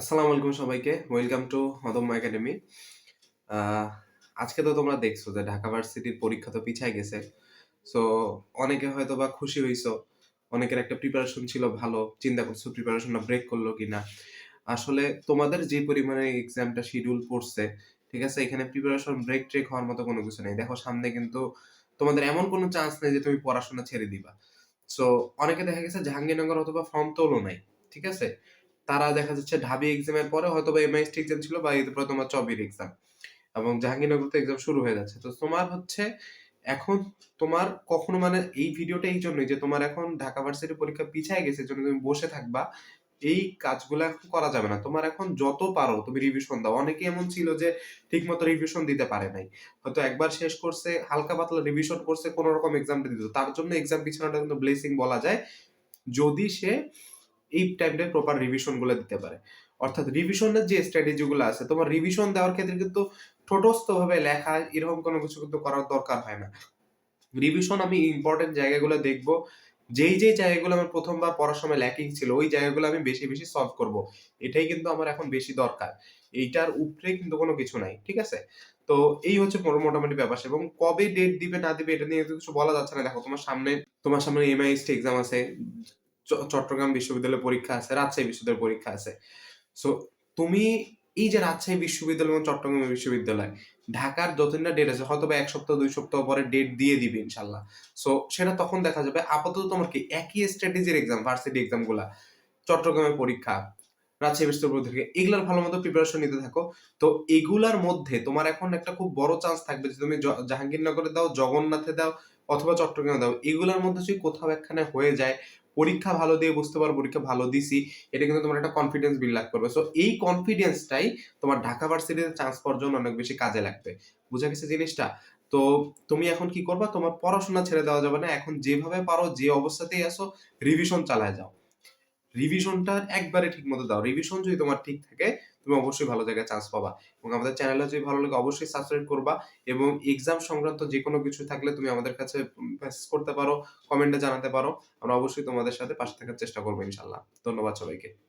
আসসালামু আলাইকুম সবাইকে। ওয়েলকাম টু অদম্য একাডেমি আজকে তো তোমরা দেখছ যে ঢাকা ভার্সিটির পরীক্ষা তো পিছায় গেছে। সো অনেকে হয়তো বা খুশি হইছো। অনেকের একটা প্রিপারেশন ছিল ভালো। চিন্তা করছ প্রিপারেশনটা ব্রেক করল কিনা। আসলে তোমাদের যে পরিমাণে এক্সামটা শিডিউল পড়ছে, ঠিক আছে? এখানে প্রিপারেশন ব্রেক ট্রেক হওয়ার মতো কোনো কিছু নেই। দেখো, সামনে কিন্তু তোমাদের এমন কোনো চান্স নেই যে তুমি পড়াশোনা ছেড়ে দিবা। সো অনেকে দেখা গেছে জাহাঙ্গীরনগর অথবা ফর্ম তোলো নাই, ঠিক আছে? তারা দেখা যাচ্ছে ঢাবি এক্সামের পরে হয়তো বা এমআইএসটি এক্সাম ছিল বা এরপরে তোমার চবির এক্সাম এবং জাহাঙ্গীরনগর তো এক্সাম শুরু হয়ে যাচ্ছে। তো তোমার হচ্ছে এখন তোমার কখনো মানে এই ভিডিওটা এই জন্যই যে তোমার এখন ঢাকা ভার্সিটি পরীক্ষা পিছায় গেছে জন্য তুমি বসে থাকবা, এই কাজগুলো এখন করা যাবে না। তোমার এখন যত পারো তুমি রিভিশন দাও। অনেকে এমন ছিল যে ঠিক মতো রিভিশন দিতে পারে নাই। হয়তো একবার শেষ করছে, হালকা পাতলা রিভিশন করছে কোন রকম এক্সামটা দিত। তার জন্য এক্সাম পিছানোটা কিন্তু ব্লেসিং বলা যায়। যদি সে এই টাইপের প্রপার রিভিশনগুলো দিতে পারে। অর্থাৎ রিভিশনের যে স্ট্র্যাটেজি গুলো আছে, তোমার রিভিশন দেওয়ার ক্ষেত্রে কিন্তু ঠোঁটস্থ ভাবে লেখা, এরকম কোনো কিছু কিন্তু করার দরকার হয় না। রিভিশন আমি ইম্পর্টেন্ট জায়গাগুলো দেখব। যেই যেই জায়গাগুলো আমার প্রথমবার পড়ার সময় ল্যাকিং ছিল, ওই জায়গাগুলো আমি বেশি বেশি সলভ করব। এটাই কিন্তু আমার এখন বেশি দরকার। এইটার উপরে কিন্তু কোনো কিছু নাই, ঠিক আছে? তো এই হচ্ছে মোটামুটি ব্যাপার। এবং কবে ডেট দিবে না দিবে এটা নিয়ে কিছু বলা যাচ্ছে না। দেখো, তোমার সামনে তোমার সামনে এমআইএসটি এক্সাম আছে। চট্টগ্রাম বিশ্ববিদ্যালয়ের পরীক্ষা আছে, রাজশাহী বিশ্ববিদ্যালয়ের পরীক্ষা আছে। সো তুমি এই যে রাজশাহী বিশ্ববিদ্যালয় এবং চট্টগ্রাম বিশ্ববিদ্যালয়, ঢাকার যতদিন না ডেট আছে হয়তো এক সপ্তাহ, দুই সপ্তাহ পরে ডেট দিয়ে দিবে ইনশাল্লাহ। সো সেটা তখন দেখা যাবে। আপাতত তোমার কি একই স্ট্র্যাটেজির এক্সাম ভার্সিটি এক্সামগুলা, চট্টগ্রামের পরীক্ষা, রাজশাহী বিশ্ববিদ্যালয় থেকে এগুলার ভালো মতো প্রিপারেশন নিতে থাকো। তো এগুলার মধ্যে তোমার এখন একটা খুব বড় চান্স থাকবে যে তুমি জাহাঙ্গীরনগরে দাও, জগন্নাথে দাও, অথবা চট্টগ্রামে দাও। এগুলার মধ্যে যদি কোথাও একখানে হয়ে যায় পরীক্ষা ভালো দিয়ে বুঝতে পারো, পরীক্ষা ভালো দিছি, এটা কিন্তু তোমার একটা কনফিডেন্স বিল্ড লাভ করবে। সো এই কনফিডেন্সটাই তোমার ঢাকা ভার্সিটিতে চান্স পাওয়ার জন্য অনেক বেশি কাজে লাগবে। বুঝা গেছে জিনিসটা? তো তুমি এখন কি করবা? তোমার পড়াশোনা ছেড়ে দেওয়া যাবে না। এখন যেভাবে পারো, যে অবস্থাতেই আসো রিভিশন চালায় যাও। রিভিশনটা একবারে ঠিক মতো দাও। রিভিশন যদি তোমার ঠিক থাকে, তুমি অবশ্যই ভালো জায়গায় চান্স পাবা। এবং আমাদের চ্যানেলে যদি ভালো লাগে, অবশ্যই সাবস্ক্রাইব করবা। এবং এক্সাম সংক্রান্ত যে কোনো কিছু থাকলে তুমি আমাদের কাছে মেসেজ করতে পারো কমেন্টে জানাতে পারো। আমরা অবশ্যই তোমাদের সাথে পাশে থাকার চেষ্টা করব ইনশাল্লাহ ধন্যবাদ সবাইকে।